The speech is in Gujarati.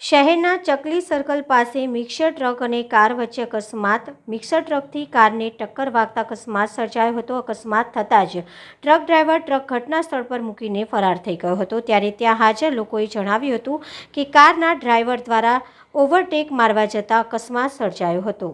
શહેરના ચકલી સર્કલ પાસે મિક્સર ટ્રક અને કાર વચ્ચે અકસ્માત. મિક્સર ટ્રકથી કારને ટક્કર વાગતા અકસ્માત સર્જાયો હતો. અકસ્માત થતાં જ ટ્રક ડ્રાઈવર ટ્રક ઘટના સ્થળ પર મૂકીને ફરાર થઈ ગયો હતો. ત્યારે ત્યાં હાજર લોકોએ જણાવ્યું હતું કે કારના ડ્રાઈવર દ્વારા ઓવરટેક મારવા જતાં અકસ્માત સર્જાયો હતો.